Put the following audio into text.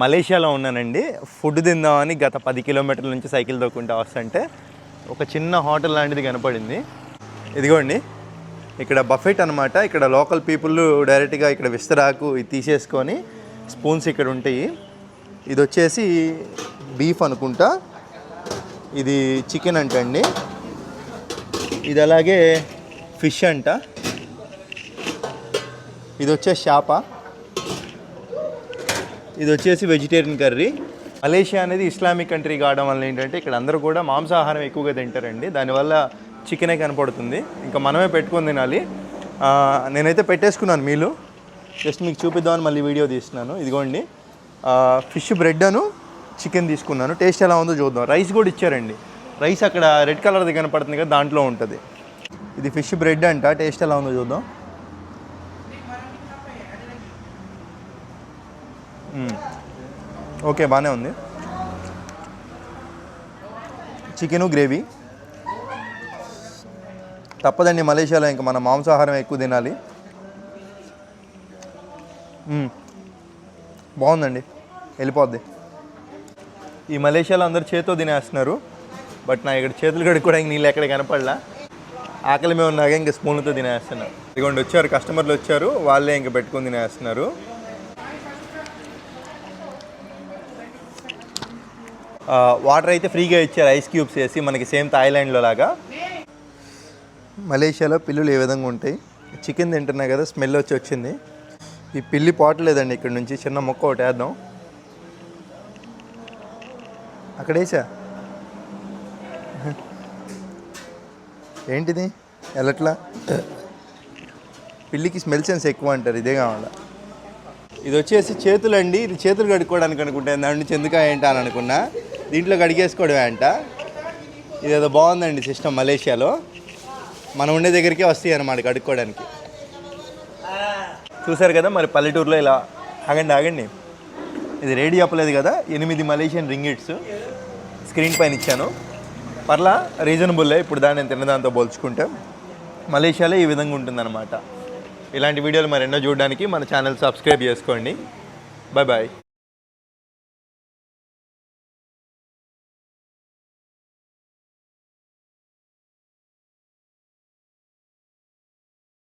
మలేషియాలో ఉన్నానండి. ఫుడ్ తిందామని గత పది కిలోమీటర్ల నుంచి సైకిల్ తొక్కుంటా వస్తుంటే ఒక చిన్న హోటల్ లాంటిది కనపడింది. ఇదిగోండి. ఇక్కడ బఫెట్ అనమాట ఇక్కడ లోకల్ పీపుల్ డైరెక్ట్గా ఇక్కడ విస్తరాకు తీసేసుకొని స్పూన్స్ ఇక్కడ ఉంటాయి. ఇది వచ్చేసి బీఫ్ అనుకుంటా. ఇది చికెన్ అంటండి. ఇది అలాగే ఫిష్ అంట. ఇది వచ్చేసి చేప ఇది వచ్చేసి వెజిటేరియన్ కర్రీ మలేషియా అనేది ఇస్లామిక్ కంట్రీ కావడం వల్ల ఏంటంటే ఇక్కడ అందరూ కూడా మాంసాహారం ఎక్కువగా తింటారండి. దానివల్ల చికెనే కనపడుతుంది. ఇంకా మనమే పెట్టుకొని తినాలి. నేనైతే పెట్టేసుకున్నాను మీలు. జస్ట్ మీకు చూపిద్దామని మళ్ళీ వీడియో తీస్తున్నాను. ఇదిగోండి. ఫిష్ బ్రెడ్ అను చికెన్ తీసుకున్నాను. టేస్ట్ ఎలా ఉందో చూద్దాం. రైస్ కూడా ఇచ్చారండి. రైస్ అక్కడ రెడ్ కలర్ది కనపడుతుంది కదా దాంట్లో ఉంటుంది. ఇది ఫిష్ బ్రెడ్ అంట. టేస్ట్ ఎలా ఉందో చూద్దాం. ఓకే బాగానే ఉంది. Chicken gravy. తప్పదండి మలేషియాలో ఇంకా మన మాంసాహారం ఎక్కువ తినాలి. బాగుందండి వెళ్ళిపోద్ది. ఈ మలేషియాలో అందరు చేతితో తినేస్తున్నారు బట్ నా ఇక్కడ చేతులు కడుక్కోవడానికి నీళ్ళు ఎక్కడ కనపడలా. ఆకలి మీద ఉన్నాక ఇంకా స్పూన్లతో తినేస్తున్నారు ఇదిగోండి వచ్చారు కస్టమర్లు వచ్చారు వాళ్ళే ఇంకా పెట్టుకొని తినేస్తున్నారు. వాటర్ అయితే ఫ్రీగా ఇచ్చారు ఐస్ క్యూబ్స్ వేసి మనకి సేమ్ థాయిలాండ్లో లాగా. మలేషియాలో పిల్లులు ఏ విధంగా ఉంటాయి? చికెన్ తింటున్నా కదా స్మెల్ వచ్చి వచ్చింది. ఈ పిల్లి పోవట్లేదండి ఇక్కడ నుంచి చిన్న మొక్క ఒకటి వేద్దాం. అక్కడ వేసా? ఏంటిది? ఎలట్లా? పిల్లికి స్మెల్ సెన్స్ ఎక్కువ అంటారు ఇదే కావాలా? ఇది వచ్చేసి చేతులండి ఇది చేతులు కడుక్కోవడానికి అనుకుంటే దాని నుంచి ఎందుకు ఏంటా అని అనుకున్నా. దీంట్లో కడిగేసుకోవడమే అంట. ఇదేదో బాగుందండి సిస్టమ్ మలేషియాలో. మనం ఉండే దగ్గరికే వస్తాయి అన్నమాట కడుక్కోవడానికి. చూసారు కదా మరి పల్లెటూరులో ఇలా ఆగండి ఆగండి. ఇది రెడీ చెప్పలేదు కదా ఎనిమిది మలేషియన్ రింగిట్స్ స్క్రీన్ పైన ఇచ్చాను. పర్లా రీజనబుల్లే ఇప్పుడు దాన్ని నేను తిన్నదాంతో పోల్చుకుంటే. మలేషియాలో ఈ విధంగా ఉంటుందన్నమాట. ఇలాంటి వీడియోలు మరెన్నో చూడడానికి మన ఛానల్ సబ్స్క్రైబ్ చేసుకోండి. Bye bye